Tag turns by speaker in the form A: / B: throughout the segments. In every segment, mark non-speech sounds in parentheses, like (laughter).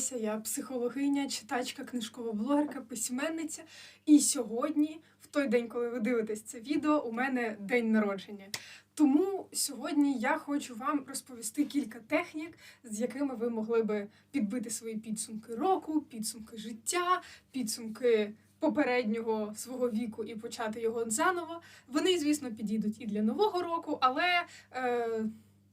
A: Теся, я психологиня, читачка, книжкова блогерка, письменниця. І сьогодні, в той день, коли ви дивитесь це відео, у мене день народження. Тому сьогодні я хочу вам розповісти кілька технік, з якими ви могли би підбити свої підсумки року, підсумки життя, підсумки попереднього свого віку і почати його заново. Вони, звісно, підійдуть і для нового року, але. Е,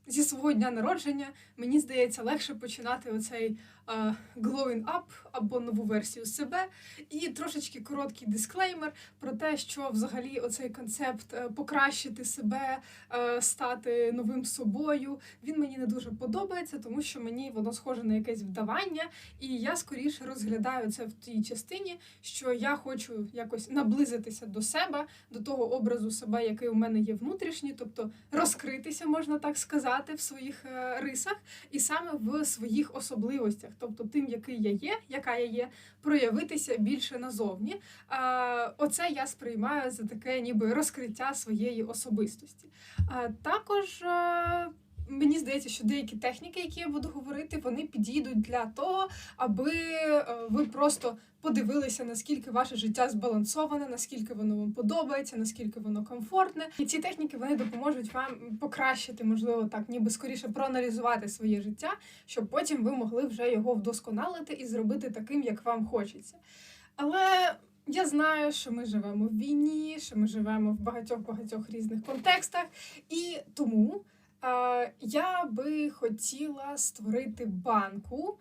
A: Зі свого дня народження мені здається легше починати оцей е, glowing up або нову версію себе. І трошечки короткий дисклеймер про те, що взагалі оцей концепт е, покращити себе, е, стати новим собою. Він мені не дуже подобається, тому що мені воно схоже на якесь вдавання, і я скоріше розглядаю це в тій частині, що я хочу якось наблизитися до себе, до того образу себе, який у мене є внутрішній, тобто розкритися, можна так сказати, в своїх е, рисах, і саме в своїх особливостях, тобто тим, який я є, яка я є, проявитися більше назовні. Е, Оце я сприймаю за таке, ніби розкриття своєї особистості. Е, Також. Мені здається, що деякі техніки, які я буду говорити, вони підійдуть для того, аби е, ви просто подивилися, наскільки ваше життя збалансоване, наскільки воно вам подобається, наскільки воно комфортне. І ці техніки вони допоможуть вам покращити, можливо, так, ніби скоріше проаналізувати своє життя, щоб потім ви могли вже його вдосконалити і зробити таким, як вам хочеться. Але я знаю, що ми живемо в війні, що ми живемо в багатьох-багатьох різних контекстах, і тому. Я би хотіла створити банку,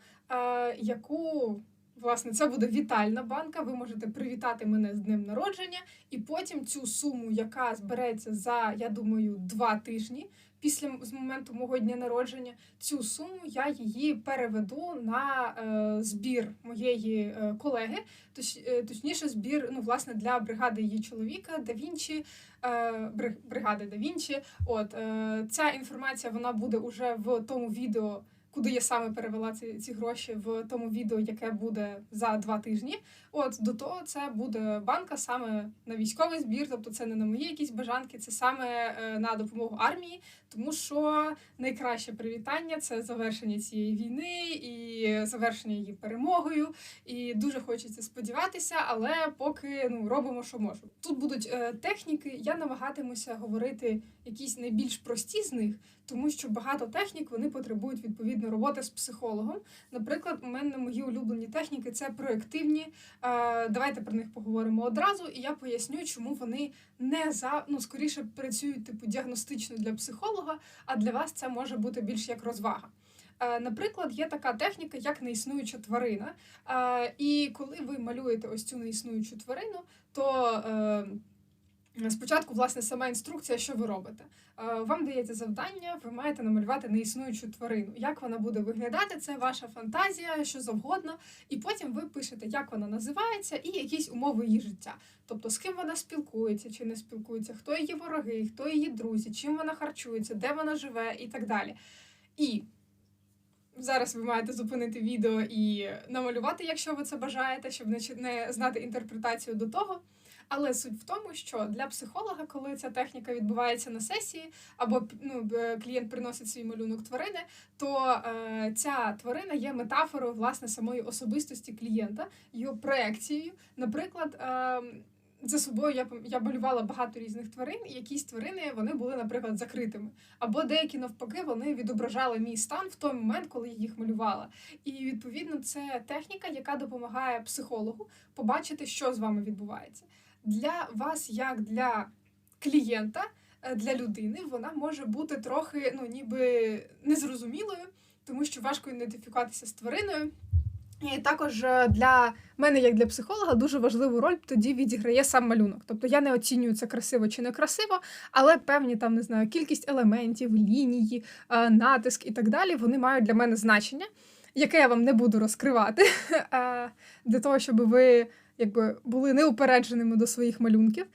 A: яку власне це буде вітальна банка. Ви можете привітати мене з днем народження, і потім цю суму, яка збереться за, я думаю, два тижні після з моменту мого дня народження, цю суму я її переведу на е, збір моєї е, колеги, точ, е, точніше, збір ну, власне, для бригади її чоловіка Да Вінчі, е, бри- бригади Да Вінчі. От е, ця інформація вона буде уже в тому відео, куди я саме перевела ці, ці гроші, в тому відео, яке буде за два тижні. От до того це буде банка саме на військовий збір, тобто це не на мої якісь бажанки, це саме е, на допомогу армії, тому що найкраще привітання це завершення цієї війни і завершення її перемогою. І дуже хочеться сподіватися, але поки ну робимо, що можемо. Тут будуть е, техніки. Я намагатимуся говорити якісь найбільш прості з них, тому що багато технік вони потребують відповідно роботи з психологом. Наприклад, у мене мої улюблені техніки це проективні. Е, давайте про них поговоримо одразу, і я поясню, чому вони не за ну скоріше працюють типу діагностично для психолога, а для вас це може бути більш як розвага. Е, Наприклад, є така техніка, як неіснуюча тварина. Е, І коли ви малюєте ось цю неіснуючу тварину, то е, спочатку, власне, сама інструкція, що ви робите. Е, Вам дається завдання, ви маєте намалювати неіснуючу тварину. Як вона буде виглядати, це ваша фантазія, що завгодно. І потім ви пишете, як вона називається, і якісь умови її життя. Тобто, з ким вона спілкується чи не спілкується, хто її вороги, хто її друзі, чим вона харчується, де вона живе і так далі. І зараз ви маєте зупинити відео і намалювати, якщо ви це бажаєте, щоб не, знати інтерпретацію до того. Але суть в тому, що для психолога, коли ця техніка відбувається на сесії, або ну, клієнт приносить свій малюнок тварини, то е, ця тварина є метафорою власне самої особистості клієнта, його проекцією. Наприклад, е, за собою я я малювала багато різних тварин, і якісь тварини вони були, наприклад, закритими. Або деякі навпаки вони відображали мій стан в той момент, коли я їх малювала. І відповідно це техніка, яка допомагає психологу побачити, що з вами відбувається. Для вас, як для клієнта, е, для людини, вона може бути трохи, ну ніби незрозумілою, тому що важко ідентифікуватися з твариною. І також е, для мене, як для психолога, дуже важливу роль тоді відіграє сам малюнок. Тобто я не оцінюю це красиво чи не красиво, але певні там не знаю, кількість елементів, лінії, е, натиск і так далі, вони мають для мене значення, яке я вам не буду розкривати, (laughs) для того, щоб ви якби були неупередженими до своїх малюнків.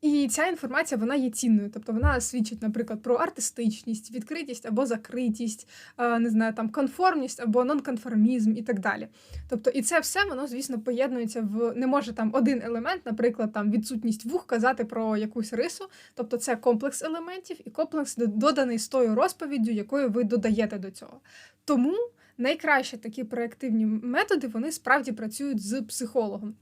A: І ця інформація вона є цінною, тобто вона свідчить, наприклад, про артистичність, відкритість або закритість, не знаю, там конформність або нонконформізм і так далі. Тобто, і це все воно, звісно, поєднується в не може там один елемент, наприклад, там відсутність вух казати про якусь рису. Тобто, це комплекс елементів і комплекс доданий з тою розповіддю, якою ви додаєте до цього. Тому найкраще такі проективні методи вони справді працюють з психологом.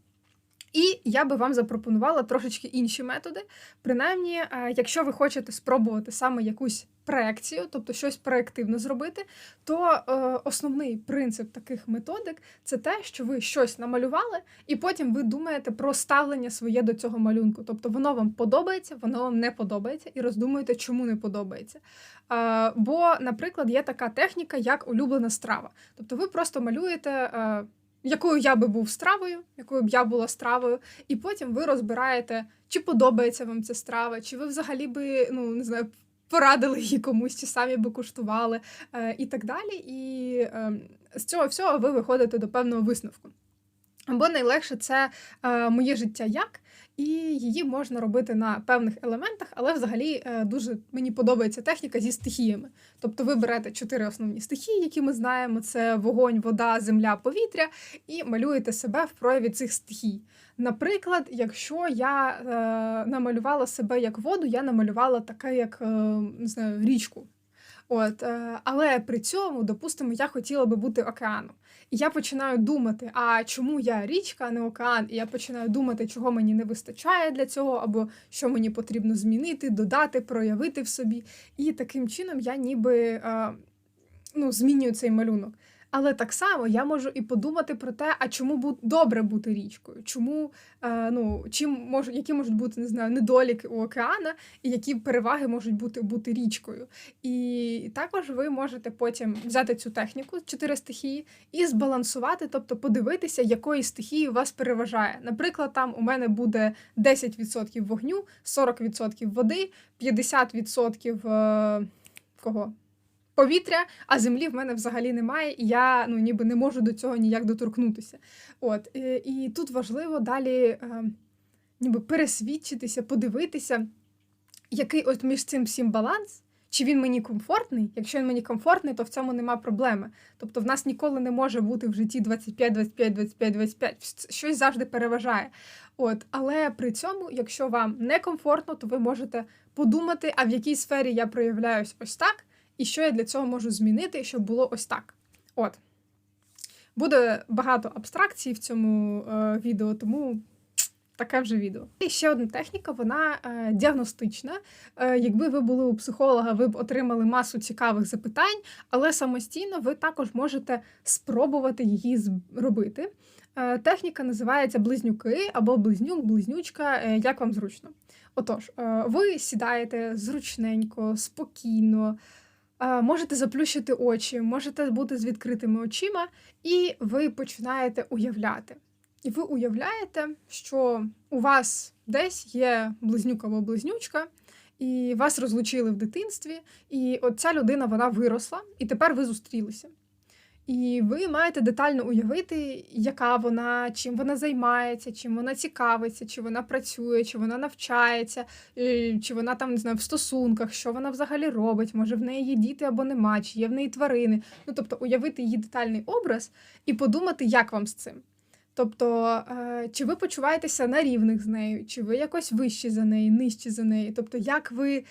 A: І я би вам запропонувала трошечки інші методи. Принаймні, е, якщо ви хочете спробувати саме якусь проекцію, тобто щось проективно зробити, то е, основний принцип таких методик це те, що ви щось намалювали, і потім ви думаєте про ставлення своє до цього малюнку. Тобто воно вам подобається, воно вам не подобається, і роздумуєте, чому не подобається. Е, бо, наприклад, є така техніка, як улюблена страва. Тобто ви просто малюєте. Якою я би був стравою, якою б я була стравою, і потім ви розбираєте, чи подобається вам ця страва, чи ви взагалі би ну не знаю. Порадили її комусь, чи самі би куштували, е, і так далі. І е, з цього всього ви виходите до певного висновку. Або найлегше це е, моє життя як, і її можна робити на певних елементах, але взагалі е, дуже мені подобається техніка зі стихіями. Тобто ви берете чотири основні стихії, які ми знаємо: це вогонь, вода, земля, повітря, і малюєте себе в прояві цих стихій. Наприклад, якщо я е, намалювала себе як воду, я намалювала таке, як е, не знаю, річку. От, е, Але при цьому, допустимо, я хотіла би бути океаном. І я починаю думати, а чому я річка, а не океан? І я починаю думати, чого мені не вистачає для цього, або що мені потрібно змінити, додати, проявити в собі. І таким чином я ніби е, ну, змінюю цей малюнок. Але так само я можу і подумати про те, а чому бу добре бути річкою? Чому е, ну чим мож, які можуть бути не знаю, недоліки у океана, і які переваги можуть бути бути річкою? І також ви можете потім взяти цю техніку чотири стихії і збалансувати, тобто подивитися, якої стихії вас переважає. Наприклад, там у мене буде 10% вогню, 40% води, 50% е, кого? Повітря, а землі в мене взагалі немає, і я ну ніби не можу до цього ніяк доторкнутися. От і, тут важливо далі е, ніби пересвідчитися, подивитися, який от між цим всім баланс. Чи він мені комфортний? Якщо він мені комфортний, то в цьому нема проблеми. Тобто в нас ніколи не може бути в житті 25, 25, 25, 25. Щось завжди переважає. От, Але при цьому, якщо вам не комфортно, то ви можете подумати, а в якій сфері я проявляюсь ось так, і що я для цього можу змінити, щоб було ось так. От. Буде багато абстракцій в цьому е, відео, тому таке вже відео. І ще одна техніка, вона е, діагностична. Е, якби ви були у психолога, ви б отримали масу цікавих запитань, але самостійно ви також можете спробувати її зробити. Е, техніка називається близнюки або близнюк, близнючка, е, як вам зручно. Отож, е, ви сідаєте зручненько, спокійно. Можете заплющити очі, можете бути з відкритими очима, і ви починаєте уявляти. І ви уявляєте, що у вас десь є близнюк або близнючка, і вас розлучили в дитинстві, і от ця людина вона виросла, і тепер ви зустрілися. І ви маєте детально уявити, яка вона, чим вона займається, чим вона цікавиться, чи вона працює, чи вона навчається, е, чи вона там не знаю, в стосунках, що вона взагалі робить, може в неї є діти або нема, чи є в неї тварини. Ну тобто уявити її детальний образ і подумати, як вам з цим. Тобто, е, чи ви почуваєтеся на рівних з нею, чи ви якось вищі за неї, нижчі за неї? Тобто, як ви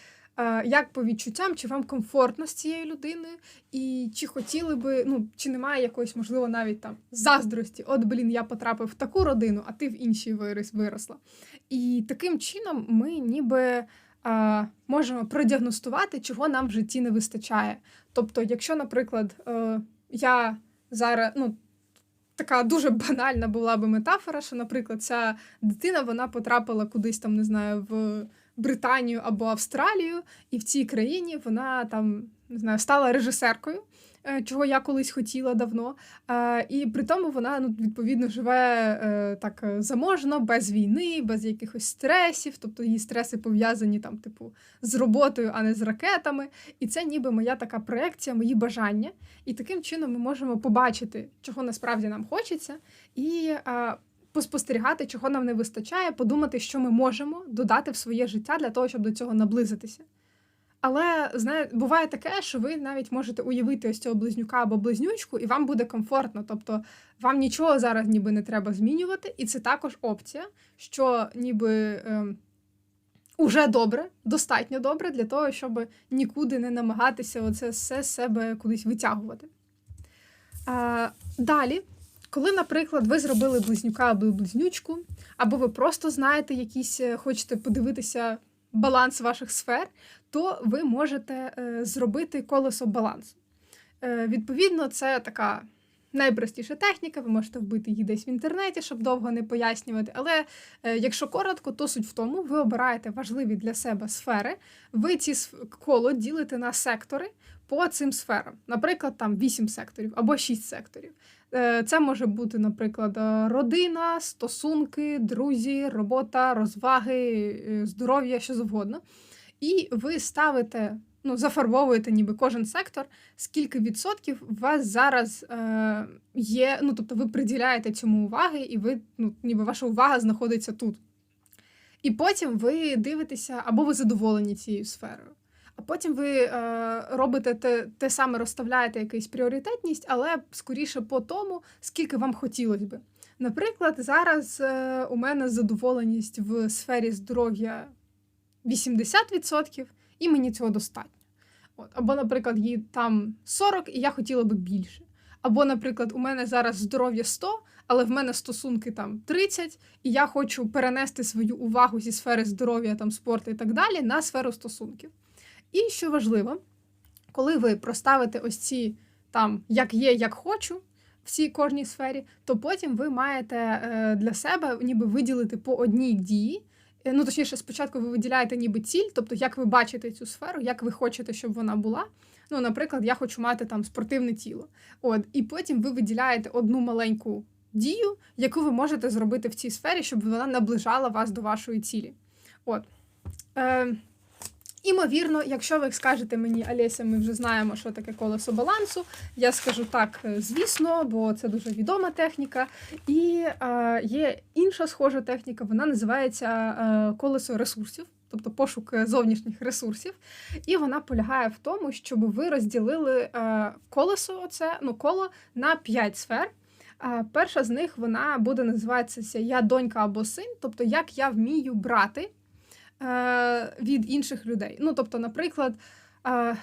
A: як по відчуттям, чи вам комфортно з цією людиною, і чи хотіли би, ну чи немає якоїсь, можливо, навіть там заздрості, от блін, я потрапив в таку родину, а ти в іншій виросла. І таким чином ми ніби а, можемо продіагностувати, чого нам в житті не вистачає. Тобто, якщо, наприклад, е, я зараз, ну. Така дуже банальна була би метафора, що, наприклад, ця дитина вона потрапила кудись там, не знаю, в Британію або Австралію, і в цій країні вона там не знаю, стала режисеркою. Е, чого я колись хотіла давно, е, і при тому вона ну, відповідно живе е, так заможно, без війни, без якихось стресів, тобто її стреси пов'язані там, типу, з роботою, а не з ракетами. І це ніби моя така проекція, мої бажання. І таким чином ми можемо побачити, чого насправді нам хочеться, і поспостерігати, чого нам не вистачає, подумати, що ми можемо додати в своє життя для того, щоб до цього наблизитися. Але знає, буває таке, що ви навіть можете уявити ось цього близнюка або близнючку, і вам буде комфортно. Тобто вам нічого зараз ніби не треба змінювати, і це також опція, що ніби е, уже добре, достатньо добре для того, щоб нікуди не намагатися оце все з себе кудись витягувати. А, Далі, коли, наприклад, ви зробили близнюка або близнючку, або ви просто знаєте якісь, е, хочете подивитися баланс ваших сфер, то ви можете е, зробити колесо балансу. Е, Відповідно, це така найпростіша техніка, ви можете вбити її десь в інтернеті, щоб довго не пояснювати. Але якщо коротко, то суть в тому, ви обираєте важливі для себе сфери, ви ці коло ділите на сектори по цим сферам. Наприклад, там 8 секторів або 6 секторів. Е, Це може бути, наприклад, е, родина, стосунки, друзі, робота, розваги, е, здоров'я, що завгодно. І ви ставите, ну, зафарбовуєте ніби кожен сектор, скільки відсотків у вас зараз е, є. Ну, тобто ви приділяєте цьому уваги, і ви, ну, ніби ваша увага знаходиться тут. І потім ви дивитеся, або ви задоволені цією сферою. А потім ви е, робите те, те саме, розставляєте якусь пріоритетність, але скоріше по тому, скільки вам хотілося би. Наприклад, зараз е, у мене задоволеність в сфері здоров'я 80%, і мені цього достатньо. От. Або, наприклад, їй там 40, і я хотіла би більше. Або, наприклад, у мене зараз здоров'я 100, але в мене стосунки там 30, і я хочу перенести свою увагу зі сфери здоров'я, там спорту і так далі на сферу стосунків. І що важливо, коли ви проставите ось ці там як є, як хочу в цій кожній сфері, то потім ви маєте е, для себе ніби виділити по одній дії. Е, Ну, точніше, спочатку ви виділяєте ніби ціль, тобто як ви бачите цю сферу, як ви хочете, щоб вона була. Ну, наприклад, я хочу мати там спортивне тіло. От, і потім ви виділяєте одну маленьку дію, яку ви можете зробити в цій сфері, щоб вона наближала вас до вашої цілі. От. Е, Імовірно, якщо ви скажете мені, Олеся, ми вже знаємо, що таке колесо балансу, я скажу так, е, звісно, бо це дуже відома техніка. І е, є інша схожа техніка, вона називається е, колесо ресурсів, тобто пошук зовнішніх ресурсів. І вона полягає в тому, щоб ви розділили е, колесо, оце, ну, коло на 5 сфер. Перша з них вона буде називатися Я донька або син, тобто як я вмію брати від інших людей. Ну, тобто, наприклад, е,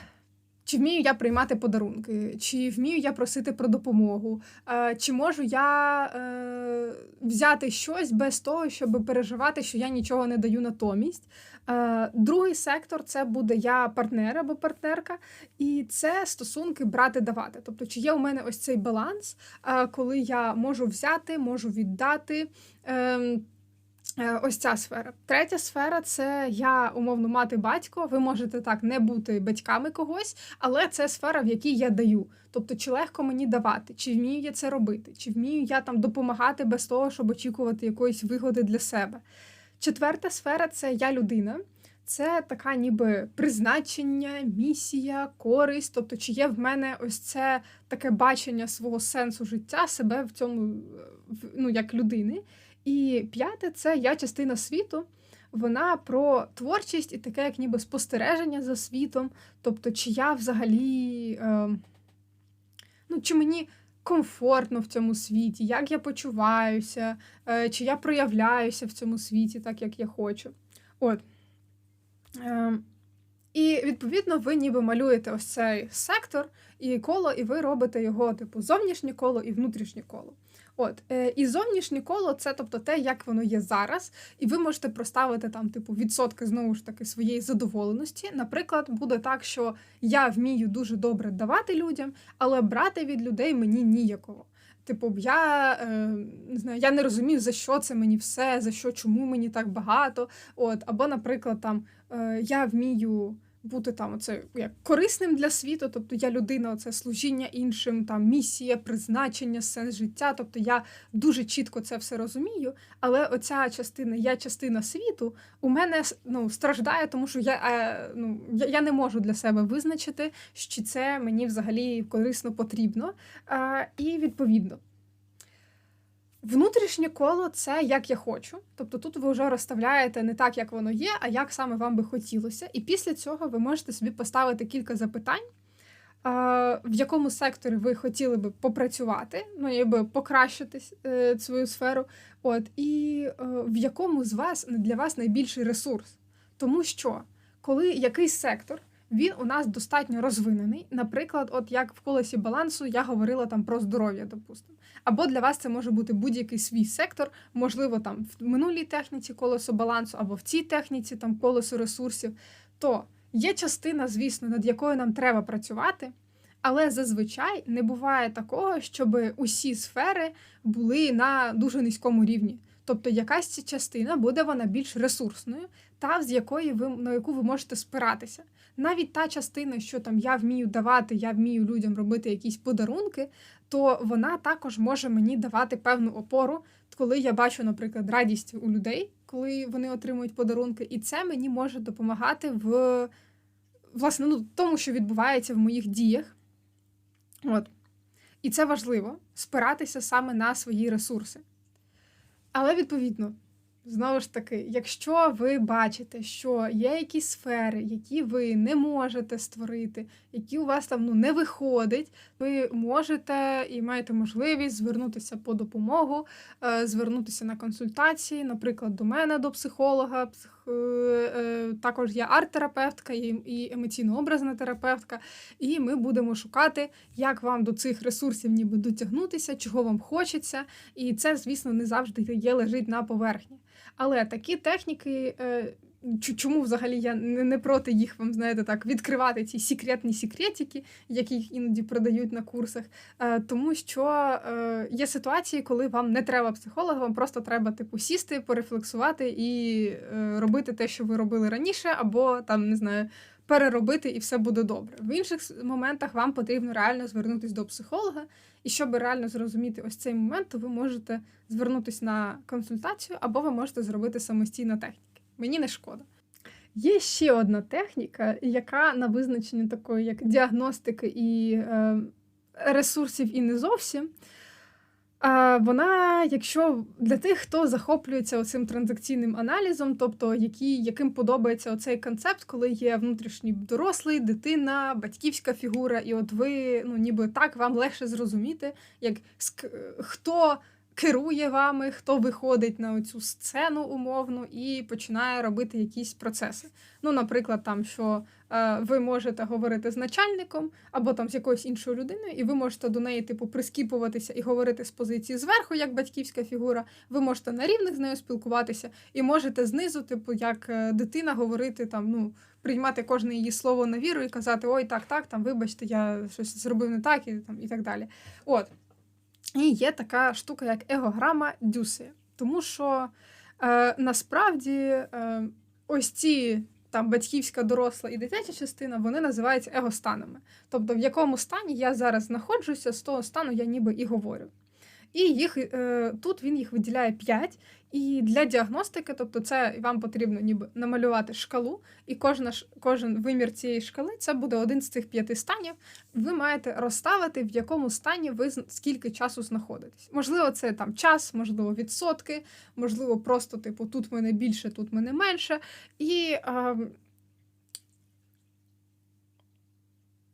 A: чи вмію я приймати подарунки, чи вмію я просити про допомогу, е, чи можу я е, взяти щось без того, щоб переживати, що я нічого не даю натомість. Е, другий сектор це буде я партнер або партнерка, і це стосунки брати-давати. Тобто, чи є у мене ось цей баланс, е, коли я можу взяти, можу віддати. Е, Ось ця сфера. Третя сфера це я умовно мати батько. Ви можете так не бути батьками когось, але це сфера, в якій я даю. Тобто, чи легко мені давати, чи вмію я це робити, чи вмію я там допомагати без того, щоб очікувати якоїсь вигоди для себе. Четверта сфера це я людина. Це така ніби призначення, місія, користь. Тобто, чи є в мене ось це таке бачення свого сенсу життя, себе в цьому ну, як людини. І п'яте це я частина світу. Вона про творчість і таке, як ніби спостереження за світом. Тобто, чи я взагалі, е, ну, чи мені комфортно в цьому світі, як я почуваюся, е, чи я проявляюся в цьому світі так, як я хочу. От. Е, і відповідно ви ніби малюєте ось цей сектор і коло, і ви робите його, типу, зовнішнє коло і внутрішнє коло. От, е, і зовнішнє коло це тобто те, як воно є зараз, і ви можете проставити там, типу, відсотки знову ж таки своєї задоволеності. Наприклад, буде так, що я вмію дуже добре давати людям, але брати від людей мені ніяково. Типу, я е, не знаю, я не розумію, за що це мені все, за що, чому мені так багато. От, або, наприклад, там е, я вмію бути там оце як корисним для світу, тобто я людина, оце служіння іншим, там місія, призначення, сенс життя. Тобто я дуже чітко це все розумію. Але оця частина, я частина світу, у мене ну, страждає, тому що я, е, ну, я не можу для себе визначити, що це мені взагалі корисно потрібно. Е, і відповідно. Внутрішнє коло це як я хочу. Тобто тут ви вже розставляєте не так, як воно є, а як саме вам би хотілося. І після цього ви можете собі поставити кілька запитань, в якому секторі ви хотіли би попрацювати, ну якби покращити е, свою сферу. От, і е, в якому з вас для вас найбільший ресурс. Тому що коли якийсь сектор він у нас достатньо розвинений. Наприклад, от як в колесі балансу я говорила там про здоров'я, допустимо. Або для вас це може бути будь-який свій сектор, можливо, там в минулій техніці колесо балансу, або в цій техніці там колесо ресурсів. То є частина, звісно, над якою нам треба працювати. Але зазвичай не буває такого, щоб усі сфери були на дуже низькому рівні. Тобто якась частина буде вона більш ресурсною, та з якої ви на яку ви можете спиратися. Навіть та частина, що там я вмію давати, я вмію людям робити якісь подарунки, то вона також може мені давати певну опору, коли я бачу, наприклад, радість у людей, коли вони отримують подарунки, і це мені може допомагати в власне ну, тому, що відбувається в моїх діях. От. І це важливо спиратися саме на свої ресурси. Але відповідно, знову ж таки, якщо ви бачите, що є якісь сфери, які ви не можете створити, які у вас там ну, не виходить, ви можете і маєте можливість звернутися по допомогу, е, звернутися на консультації, наприклад, до мене, до психолога. Псих... Е, е, також я арт-терапевтка і емоційно-образна терапевтка, і ми будемо шукати, як вам до цих ресурсів ніби дотягнутися, чого вам хочеться. І це, звісно, не завжди є лежить на поверхні. Але такі техніки. Чому взагалі я не проти їх вам знаєте так відкривати ці секретні секретики, які їх іноді продають на курсах, тому що є ситуації, коли вам не треба психолога, вам просто треба типу сісти, порефлексувати і е, робити те, що ви робили раніше, або там не знаю. Переробити і все буде добре. В інших моментах вам потрібно реально звернутися до психолога, і щоб реально зрозуміти ось цей момент, то ви можете звернутися на консультацію, або ви можете зробити самостійно техніку. Мені не шкода. Є ще одна техніка, яка на визначенні такої, як діагностики і е, ресурсів, і не зовсім. А вона, якщо для тих, хто захоплюється цим транзакційним аналізом, тобто які, яким подобається оцей концепт, коли є внутрішній дорослий, дитина, батьківська фігура, і от ви ну ніби так вам легше зрозуміти, як хто керує вами, хто виходить на цю сцену умовну і починає робити якісь процеси. Ну, наприклад, там що е, ви можете говорити з начальником або там з якоюсь іншою людиною, і ви можете до неї, типу, прискіпуватися і говорити з позиції зверху, як батьківська фігура. Ви можете на рівних з нею спілкуватися, і можете знизу, типу, як е, дитина, говорити там, ну. Приймати кожне її слово на віру і казати Ой, так, так, там, вибачте, я щось зробив не так, і там і так далі. От. І є така штука, як егограма Дюси. Тому що е, насправді е, ось ці там батьківська, доросла і дитяча частина, вони називаються егостанами. Тобто, в якому стані я зараз знаходжуся, з того стану я ніби і говорю. І їх е, тут він їх виділяє 5. І для діагностики, тобто, це вам потрібно ніби намалювати шкалу, і кожна, кожен вимір цієї шкали це буде один з цих п'яти станів. Ви маєте розставити, в якому стані ви скільки часу знаходитесь. Можливо, це там час, можливо, відсотки, можливо, просто типу тут мене більше, тут мене менше. І е,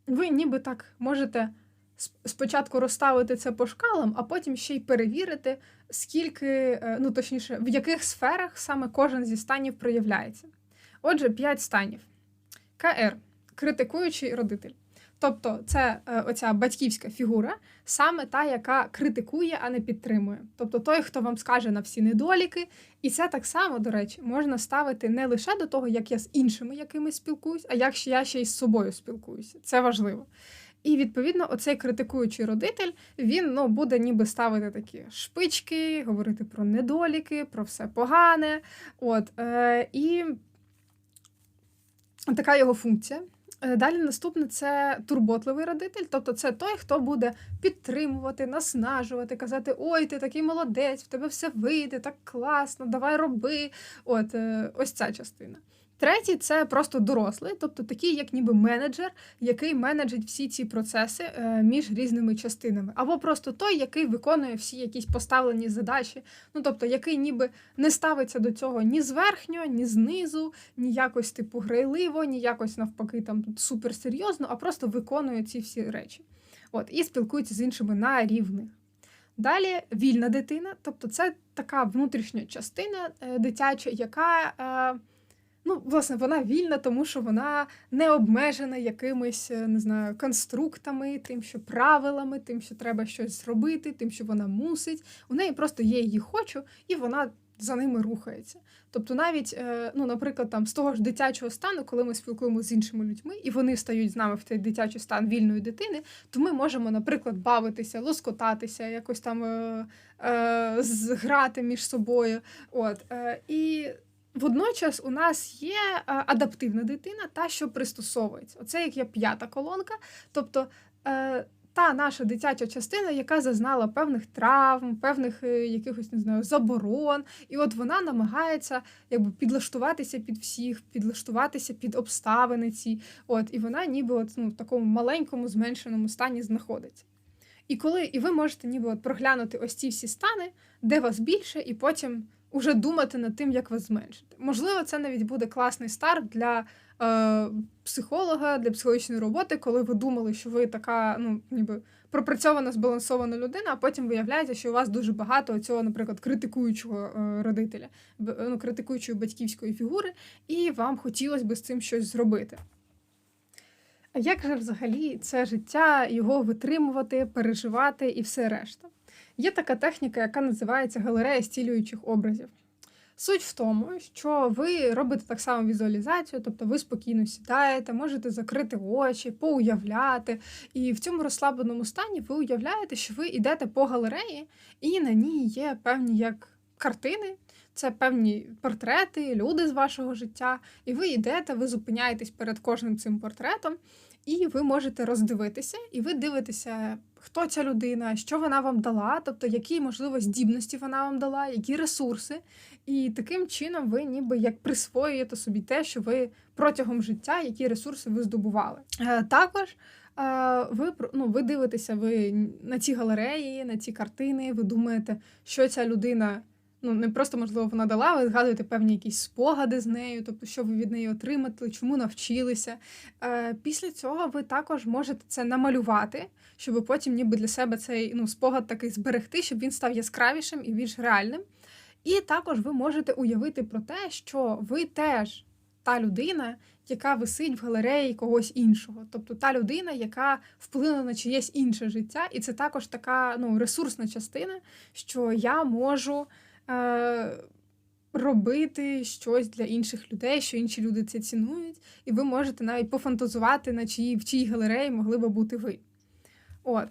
A: ви ніби так можете спочатку розставити це по шкалам, а потім ще й перевірити, скільки, е, ну точніше, в яких сферах саме кожен зі станів проявляється. Отже, 5 станів. КР критикуючий родитель. Тобто це е, оця батьківська фігура, саме та, яка критикує, а не підтримує. Тобто той, хто вам скаже на всі недоліки. І це так само, до речі, можна ставити не лише до того, як я з іншими якимись спілкуюсь, а як я ще й з собою спілкуюся. Це важливо. І відповідно, оцей критикуючий родитель він ну, буде ніби ставити такі шпички, говорити про недоліки, про все погане. От, е, І така його функція. Е, далі наступне це турботливий родитель, тобто це той, хто буде підтримувати, наснажувати, казати: Ой, ти такий молодець, в тебе все вийде, так класно, давай роби. От, е, Ось ця частина. Третій це просто дорослий, тобто такий, як ніби менеджер, який менеджить всі ці процеси е, між різними частинами, або просто той, який виконує всі якісь поставлені задачі, ну тобто, який ніби не ставиться до цього ні зверхньо, ні знизу, ні якось типу грайливо, ні якось навпаки там суперсерйозно, а просто виконує ці всі речі. От, і спілкується з іншими на рівних. Далі вільна дитина, тобто це така внутрішня частина е, дитяча, яка. Ну, власне, вона вільна, тому що вона не обмежена якимись, е, не знаю, конструктами, тим, що правилами, тим, що треба щось зробити, тим, що вона мусить. У неї просто є її хочу, і вона за ними рухається. Тобто, навіть, е, ну, наприклад, там з того ж дитячого стану, коли ми спілкуємося з іншими людьми, і вони стають з нами в цей дитячий стан вільної дитини, то ми можемо, наприклад, бавитися, лоскотатися, якось там е, е, зграти між собою. От, е, І Водночас у нас є е, адаптивна дитина, та що пристосовується. Оце як є п'ята колонка. Тобто е, та наша дитяча частина, яка зазнала певних травм, певних е, якихось не знаю, заборон. І от вона намагається якби підлаштуватися під всіх, підлаштуватися під обставини ці. От, І вона ніби от, ну, в такому маленькому зменшеному стані знаходиться. І коли і ви можете ніби от проглянути ось ці всі стани, де вас більше, і потім уже думати над тим, як вас зменшити. Можливо, це навіть буде класний старт для е, психолога, для психологічної роботи, коли ви думали, що ви така, ну, ніби пропрацьована, збалансована людина, а потім виявляється, що у вас дуже багато цього, наприклад, критикуючого е, родителя, ну, критикуючої батьківської фігури, і вам хотілося б з цим щось зробити. А як же взагалі це життя, його витримувати, переживати і все решта? Є така техніка, яка називається галерея стілюючих образів. Суть в тому, що ви робите так само візуалізацію, тобто ви спокійно сідаєте, можете закрити очі, поуявляти. І в цьому розслабленому стані ви уявляєте, що ви йдете по галереї, і на ній є певні як картини, це певні портрети, люди з вашого життя. І ви йдете, ви зупиняєтесь перед кожним цим портретом, і ви можете роздивитися, і ви дивитеся, хто ця людина, що вона вам дала, тобто які, можливо, здібності вона вам дала, які ресурси. І таким чином ви ніби як присвоюєте собі те, що ви протягом життя, які ресурси ви здобували. Е, також е, ви ну, ви дивитеся ви на ці галереї, на ці картини, ви думаєте, що ця людина ну не просто можливо вона дала, ви згадуєте певні якісь спогади з нею, тобто що ви від неї отримали, чому навчилися. Е, Після цього ви також можете це намалювати, щоб потім ніби для себе цей ну, спогад такий зберегти, щоб він став яскравішим і більш реальним. І також ви можете уявити про те, що ви теж та людина, яка висить в галереї когось іншого, тобто та людина, яка вплинула на чиєсь інше життя, і це також така ну, ресурсна частина, що я можу робити щось для інших людей, що інші люди це цінують, і ви можете навіть пофантазувати, на чиї в чиїй галереї могли би бути ви. От.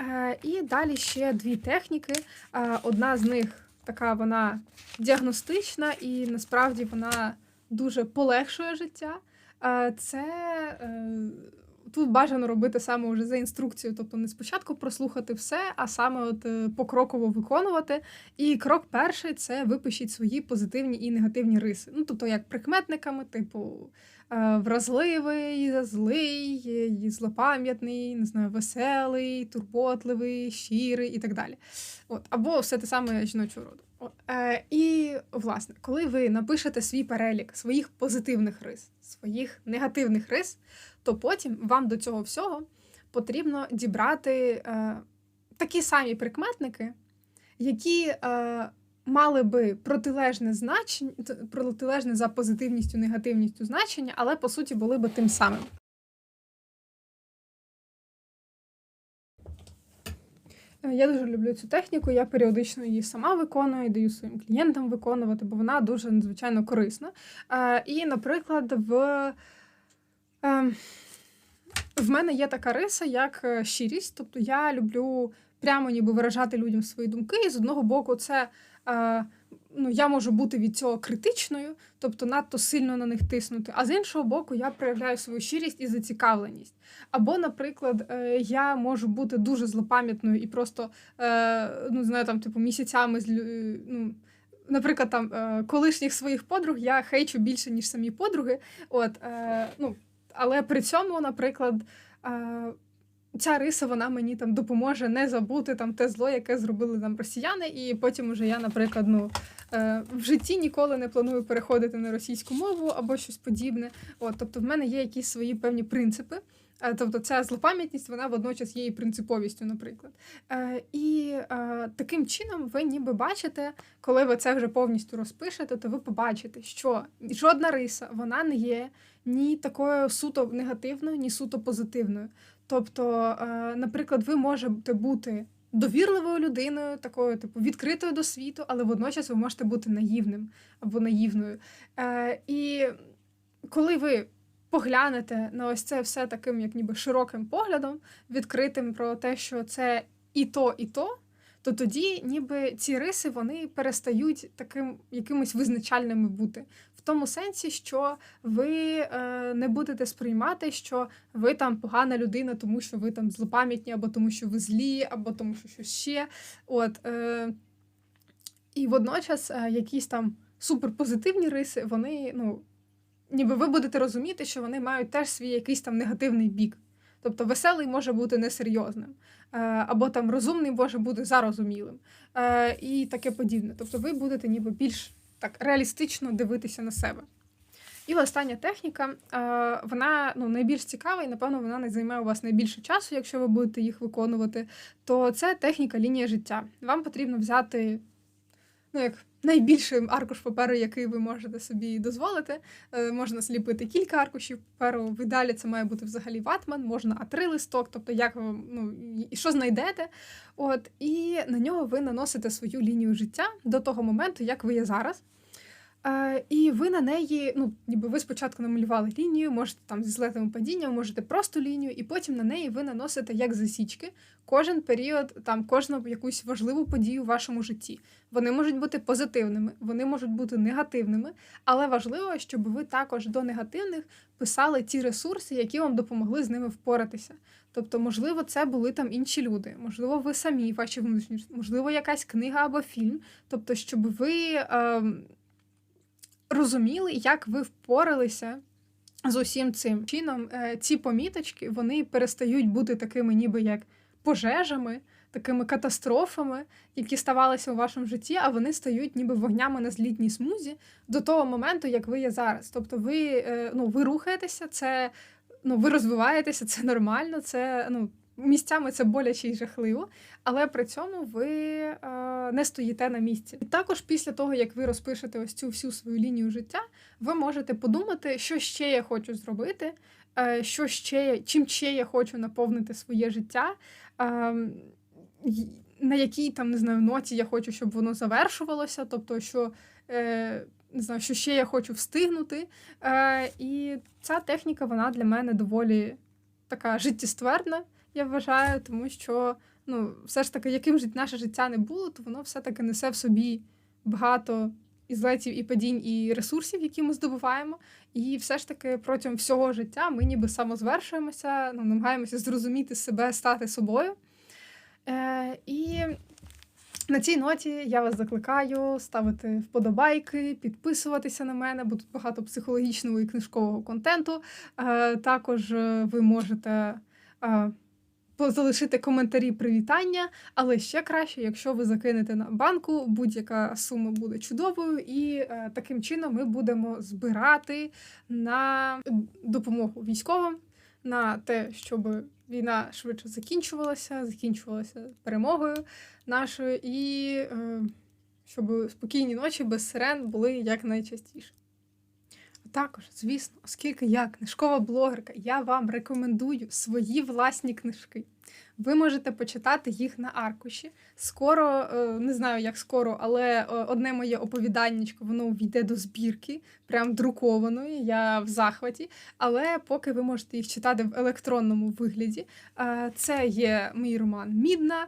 A: Е, І далі ще дві техніки. Е, одна з них така вона діагностична, і насправді вона дуже полегшує життя. Е, Це е, тут бажано робити саме вже за інструкцією, тобто не спочатку прослухати все, а саме от е, покроково виконувати. І крок перший це випишіть свої позитивні і негативні риси. Ну, тобто, як прикметниками, типу е, вразливий, злий, злопам'ятний, не знаю, веселий, турботливий, щирий і так далі. От, Або все те саме жіночого роду. Е, І, власне, коли ви напишете свій перелік своїх позитивних рис, своїх негативних рис, то потім вам до цього всього потрібно дібрати е, такі самі прикметники, які е, мали би протилежне значення, протилежне за позитивністю, негативністю значення, але по суті були би тим самим. Е, я дуже люблю цю техніку, я періодично її сама виконую, даю своїм клієнтам виконувати, бо вона дуже надзвичайно корисна. Е, і, наприклад, в в мене є така риса, як е, щирість. Тобто я люблю прямо ніби виражати людям свої думки. І з одного боку, це е, ну, я можу бути від цього критичною, тобто надто сильно на них тиснути. А з іншого боку, я проявляю свою щирість і зацікавленість. Або, наприклад, е, я можу бути дуже злопам'ятною і просто ну, знаю, там, типу, місяцями ну, наприклад, там колишніх своїх подруг я хейчу більше, ніж самі подруги. От, ну, але при цьому, наприклад, е, ця риса вона мені там допоможе не забути там те зло, яке зробили нам росіяни, і потім уже я, наприклад, ну. Е, В житті ніколи не планую переходити на російську мову або щось подібне. От, тобто, в мене є якісь свої певні принципи. Е, Тобто, ця злопам'ятність вона водночас є і принциповістю, наприклад. Е, І таким чином ви ніби бачите, коли ви це вже повністю розпишете, то ви побачите, що жодна риса вона не є ні такою суто негативною, ні суто позитивною. Тобто, наприклад, ви можете бути довірливою людиною, такою, типу, відкритою до світу, але водночас ви можете бути наївним або наївною. Е, І коли ви поглянете на ось це все таким, як ніби широким поглядом, відкритим про те, що це і то, і то, то тоді ніби ці риси вони перестають таким якимось визначальними бути. В тому сенсі, що ви е, не будете сприймати, що ви там погана людина, тому що ви там злопам'ятні, або тому, що ви злі, або тому, що щось ще. От, е, і водночас е, якісь там суперпозитивні риси, вони, ну, ніби ви будете розуміти, що вони мають теж свій якийсь там негативний бік. Тобто веселий може бути несерйозним, е, або там розумний може бути зарозумілим, е, і таке подібне. Тобто ви будете ніби більш так реалістично дивитися на себе. І остання техніка, е, вона ну, найбільш цікава, і, напевно, вона не займе у вас найбільше часу, якщо ви будете їх виконувати. То це техніка лінія життя. Вам потрібно взяти ну, як найбільший аркуш паперу, який ви можете собі дозволити. Е, Можна сліпити кілька аркушів паперу. В ідеалі це має бути взагалі ватман, можна А3 листок, тобто як ви ну, і що знайдете. От, І на нього ви наносите свою лінію життя до того моменту, як ви є зараз. Е, і ви на неї, ну, ніби ви спочатку намалювали лінію, можете там зі злетами падіння, можете просто лінію, і потім на неї ви наносите як засічки кожен період, там кожну якусь важливу подію в вашому житті. Вони можуть бути позитивними, вони можуть бути негативними, але важливо, щоб ви також до негативних писали ті ресурси, які вам допомогли з ними впоратися. Тобто, можливо, це були там інші люди, можливо, ви самі, ваші внутрішні, можливо, якась книга або фільм. Тобто, щоб ви. Е, розуміли, як ви впоралися з усім цим чином. е, Ці поміточки вони перестають бути такими, ніби як пожежами, такими катастрофами, які ставалися у вашому житті, а вони стають ніби вогнями на злітній смузі до того моменту, як ви є зараз. Тобто, ви, е, ну, ви рухаєтеся, це ну, ви розвиваєтеся, це нормально, це ну. Місцями це боляче і жахливо, але при цьому ви е, не стоїте на місці. І також після того, як ви розпишете ось цю всю свою лінію життя, ви можете подумати, що ще я хочу зробити, е, що ще, чим ще я хочу наповнити своє життя, е, на якій там не знаю ноті я хочу, щоб воно завершувалося, тобто, що. Е, не знаю, що ще я хочу встигнути. Е, і ця техніка, вона для мене доволі така життєстверна я вважаю, тому що ну, все ж таки, яким ж наше життя не було, то воно все-таки несе в собі багато і злетів, і падінь, і ресурсів, які ми здобуваємо. І все ж таки протягом всього життя ми ніби самозвершуємося, ну, намагаємося зрозуміти себе, стати собою. Е, і на цій ноті я вас закликаю ставити вподобайки, підписуватися на мене, бо тут багато психологічного і книжкового контенту. Е, також е, ви можете. е, залишити коментарі привітання, але ще краще, якщо ви закинете на банку, будь-яка сума буде чудовою, і е, таким чином ми будемо збирати на допомогу військовим, на те, щоб війна швидше закінчувалася, закінчувалася перемогою нашою, і е, щоб спокійні ночі без сирен були якнайчастіше. Також, звісно, оскільки я книжкова блогерка, я вам рекомендую свої власні книжки. Ви можете почитати їх на аркуші. Скоро, е, не знаю, як скоро, але е, одне моє оповіданнячко, воно війде до збірки, прям друкованої. Я в захваті. Але поки ви можете їх читати в електронному вигляді, Е, це є мій роман Мідна,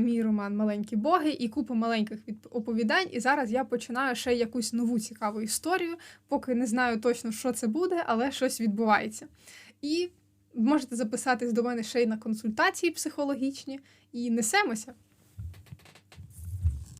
A: мій роман Маленькі боги і купа маленьких від- оповідань. І зараз я починаю ще якусь нову цікаву історію, поки не знаю точно, що це буде, але щось відбувається. І можете записатись до мене ще й на консультації психологічні, і несемося.